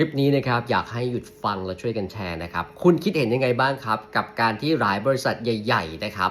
คลิปนี้นะครับอยากให้หยุดฟังและช่วยกันแชร์นะครับ คุณคิดเห็นยังไงบ้างครับ กับการที่หลายบริษัทใหญ่ ๆ นะครับ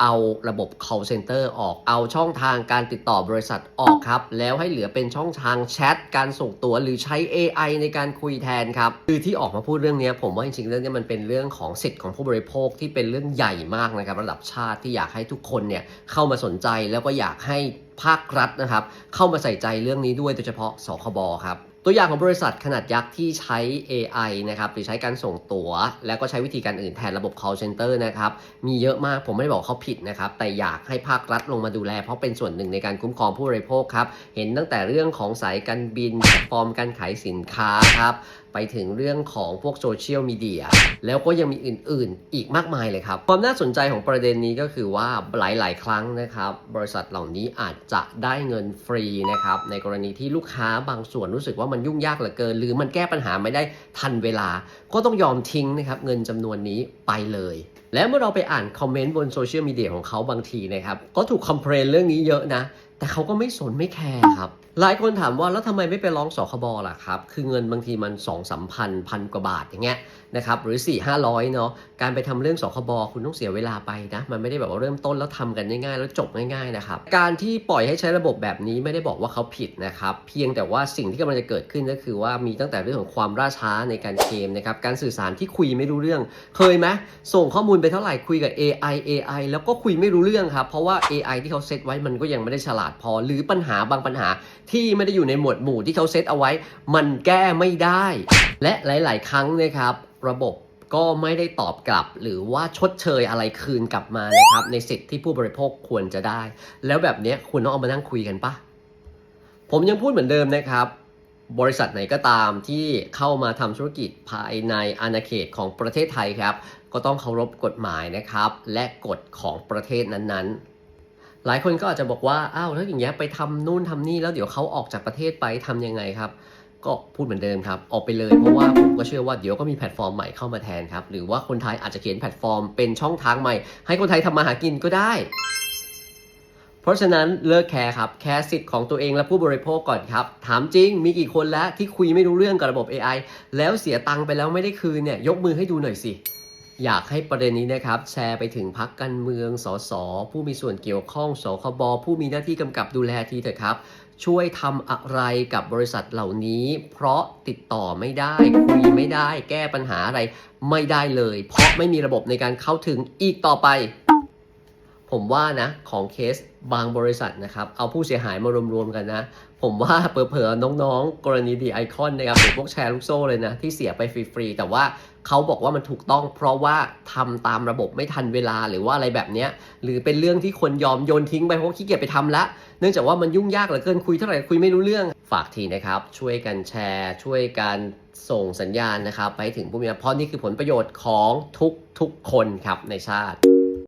เอาระบบ call center ออกเอาช่องทางการติดต่อบริษัทออกครับ แล้วให้เหลือเป็นช่องทางแชทการส่งตัวหรือใช้ AI ในการคุยแทนครับคือที่ออกมาพูดเรื่องนี้ผมว่าจริงๆเรื่องนี้มันเป็นเรื่องของสิทธิ์ของผู้บริโภคที่เป็นเรื่องใหญ่มากนะครับ ระดับชาติที่อยากให้ทุกคนเนี่ยเข้ามาสนใจแล้วก็อยากให้ภาครัฐนะครับ เข้ามาใส่ใจเรื่องนี้ด้วยโดยเฉพาะสคบครับ ตัวอย่างของบริษัทขนาดยักษ์ที่ใช้ AI นะครับหรือใช้การส่งตัว๋ว แล้วก็ใช้วิธีการอื่นแทนระบบ call center นะครับมีเยอะมากผมไม่ได้บอกเขาผิดนะครับแต่อยากให้ภาครัฐลงมาดูแล เพราะเป็นส่วนหนึ่งในการคุ้มครองผู้บริโภคครับเห็นตั้งแต่เรื่องของสายการบินแพลตฟอร์มการขายสินค้าครับ ไปถึงเรื่องของพวกโซเชียลมีเดียแล้วก็ยังมีอื่นๆ อีกมากมายเลยครับ ความน่าสนใจของประเด็นนี้ก็คือว่าหลายๆ ครั้งนะครับ บริษัทเหล่านี้อาจจะได้เงินฟรีนะครับในกรณีที่ลูกค้าบางส่วนรู้สึกว่ามันยุ่งยากเหลือเกิน หรือมันแก้ปัญหาไม่ได้ทันเวลา ก็ต้องยอมทิ้งนะครับเงินจำนวนนี้ไปเลยแล้วเมื่อเราไปอ่านคอมเมนต์บนโซเชียลมีเดียของเขาบางทีนะครับ ก็ถูกคอมเพลนเรื่องนี้เยอะนะ แต่เขาก็ไม่สนไม่แคร์ครับ หลายคนถามว่าแล้วทำไมไม่ไปร้องสคบล่ะครับ คือเงินบางทีมัน2องสามพันพันกว่าบาทอย่างเงี้ยนะครับหรือ4 5 0 0เนาะการไปทำเรื่องสคบคุณต้องเสียเวลาไปนะ มันไม่ได้แบบว่าเริ่มต้นแล้วทำกันง่ายๆ แล้วจบง่ายๆนะครับ การที่ปล่อยให้ใช้ระบบแบบนี้ไม่ได้บอกว่าเขาผิดนะครับ เพียงแต่ว่าสิ่งที่กำลังจะเกิดขึ้นก็คือว่ามีตั้งแต่เรื่องของความล่าช้าในการเคลมนะครับการสื่อสารที่คุยไม่รู้เรื่อง เคยไหมส่งข้อมูลไปเท่าไหร่คุยกับ AI AI แล้วก็คุยไม่รู้เรื่องครับเพราะว่า AI ที่เขาเซตไว้มันก็ยังไม่ได้ฉลาดพอ หรือปัญหาบางปัญหาที่ไม่ได้อยู่ในหมวดหมู่ที่เขาเซตเอาไว้ มันแก้ไม่ได้ และหลาย ๆ ครั้งนะครับ ระบบก็ไม่ได้ตอบกลับ หรือว่าชดเชยอะไรคืนกลับมานะครับ ในสิทธิ์ที่ผู้บริโภคควรจะได้ แล้วแบบนี้คุณต้องเอามานั่งคุยกันปะผมยังพูดเหมือนเดิมนะครับ บริษัทไหนก็ตามที่เข้ามาทำธุรกิจภายในอาณาเขตของประเทศไทยครับ ก็ต้องเคารพกฎหมายนะครับ และกฎของประเทศนั้นๆ หลายคนก็อาจจะบอกว่าอ้าวแล้วอย่างเงี้ยไปทำนู่นทำนี่แล้วเดี๋ยวเขาออกจากประเทศไปทำยังไงครับ ก็พูดเหมือนเดิมครับ ออกไปเลยเพราะว่าผมก็เชื่อว่าเดี๋ยวก็มีแพลตฟอร์มใหม่เข้ามาแทนครับ หรือว่าคนไทยอาจจะเขียนแพลตฟอร์มเป็นช่องทางใหม่ ให้คนไทยทำมาหากินก็ได้ เพราะฉะนั้นเลิกแคร์ครับ แคร์สิทธิ์ของตัวเองและผู้บริโภคก่อนครับ ถามจริงมีกี่คนแล้วที่คุยไม่รู้เรื่องกับระบบ AI แล้วเสียตังค์ไปแล้วไม่ได้คืนเนี่ยยกมือให้ดูหน่อยสิ อยากให้ประเด็นนี้นะครับ แชร์ไปถึงพักการเมือง สส ผู้มีส่วนเกี่ยวข้อง สคบ ผู้มีหน้าที่กำกับดูแลทีเถอะครับ ช่วยทำอะไรกับบริษัทเหล่านี้ เพราะติดต่อไม่ได้ คุยไม่ได้ แก้ปัญหาอะไรไม่ได้เลย เพราะไม่มีระบบในการเข้าถึงอีกต่อไป ผมว่านะ ของเคสบางบริษัทนะครับ เอาผู้เสียหายมารวมๆกันนะ ผมว่าเผลอๆน้องๆ กรณีดีไอคอนนะครับหรือพวกแชร์ลูกโซ่เลยนะ ที่เสียไปฟรีๆแต่ว่า เขาบอกว่ามันถูกต้อง เพราะว่าทำตามระบบไม่ทันเวลาหรือว่าอะไรแบบเนี้ยหรือเป็นเรื่องที่คนยอมโยนทิ้งไปเพราะขี้เกียจไปทำละ เนื่องจากว่ามันยุ่งยากเหลือเกินคุยเท่าไหร่คุยไม่รู้เรื่องฝากทีนะครับ ช่วยกันแชร์ ช่วยกันส่งสัญญาณนะครับ ไปถึงผู้มีเพราะนี่คือผลประโยชน์ของทุกๆคนครับในชาติ